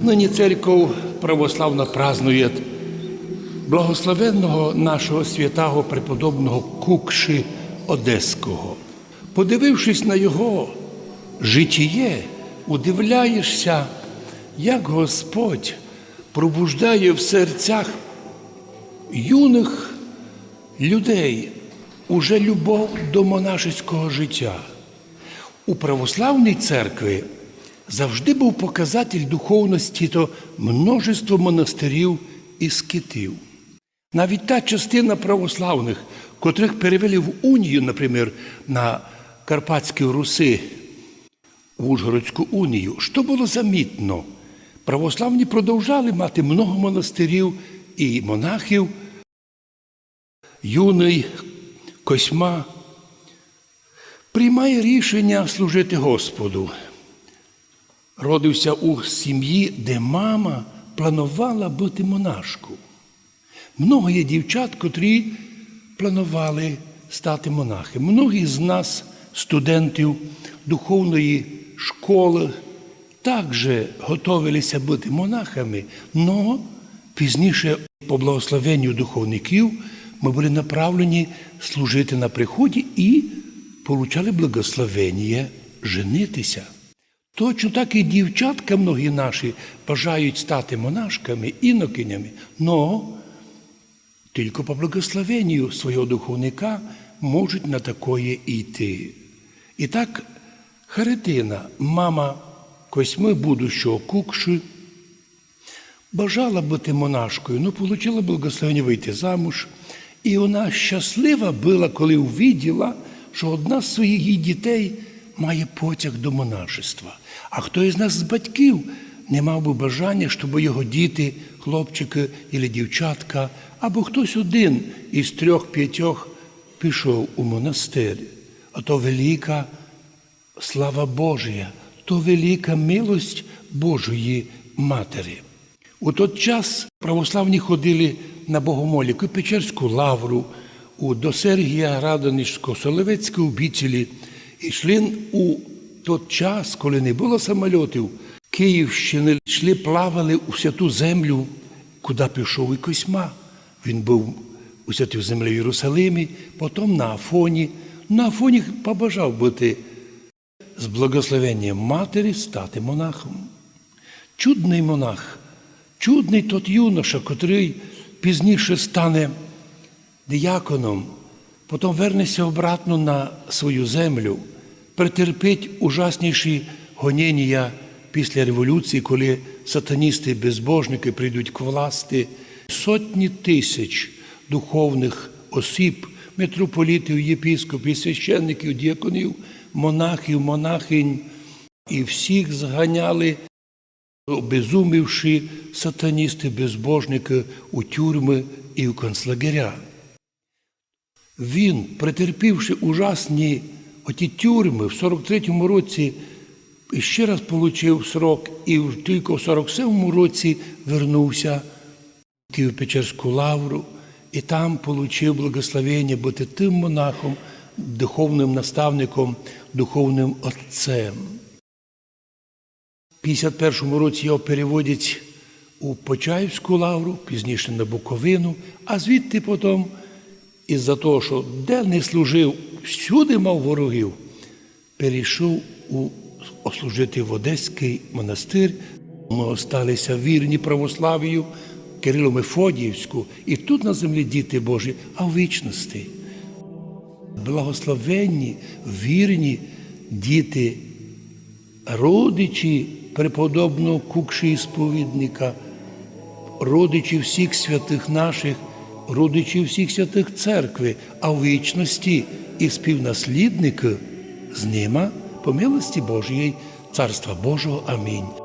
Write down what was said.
Нині церков православна празнує благословенного нашого святого преподобного Кукши Одеського. Подивившись на його житіє, удивляєшся, як Господь пробуждає в серцях юних людей уже любов до монашеського життя. У православній церкві завжди був показатель духовності то множество монастирів і скитів. Навіть та частина православних, котрих перевели в унію, наприклад, на Карпатські Руси, в Ужгородську унію, що було замітно? Православні продовжали мати много монастирів і монахів, юний Косьма приймає рішення служити Господу. Родився у сім'ї, де мама планувала бути монашкою. Много є дівчат, котрі планували стати монахами. Многі з нас, студентів духовної школи, також готувалися бути монахами, але пізніше, по благословенню духовників, ми були направлені служити на приході і получали благословення женитися. Точно так і дівчатка многі наші бажають стати монашками, інокинями, но тільки по благословенню свого духовника можуть на такое йти. І так Харитина, мама Косьми будущого Кукши, бажала бути монашкою, але отримала благословення вийти замуж. І вона щаслива була, коли увиділа, що одна з своїх дітей має потяг до монашества. А хто із нас з батьків не мав би бажання, щоб його діти, хлопчики або дівчатка, або хтось один із трьох-п'ятьох пішов у монастир. А то велика слава Божія, то велика милость Божої Матері. У той час православні ходили на Богомоліку, Печерську лавру, до Сергія Радонежського, Соловецької обіцілі. Йшли у той час, коли не було самольотів, Київщини, йшли, плавали у святу землю, куди пішов і Косьма. Він був у святій землі в Єрусалимі, потім на Афоні. На Афоні побажав бути з благословенням матері стати монахом. Чудний монах, чудний тот юноша, котрий пізніше стане діяконом, потім вернеться обратно на свою землю, претерпить ужасніші гоніння після революції, коли сатаністи безбожники прийдуть к власти. Сотні тисяч духовних осіб, митрополітів, єпіскопів, священників, діяконів, монахів, монахинь, і всіх зганяли, обезумівши сатаністи, безбожники у тюрми і в концлагеря. Він, претерпівши ужасні оті тюрми, в 43-му році ще раз отримав срок, і тільки в 47-му році вернувся в Києво-Печерську лавру, і там отримав благословення бути тим монахом, духовним наставником, духовним отцем. В 51-му році його переводять у Почаївську лавру, пізніше на Буковину, а звідти потім, із-за того, що де не служив, всюди мав ворогів, перейшов у служити в Одеський монастир. Ми осталися вірні православію, Кирило Мефодіївську, і тут на землі діти Божі, а в вічності. Благословенні, вірні діти, родичі преподобного Кукші сповідника, родичі всіх святих наших, родичі всіх святих церкви, а в вічності і співнаслідники з ними по милості Божої, Царства Божого. Амінь.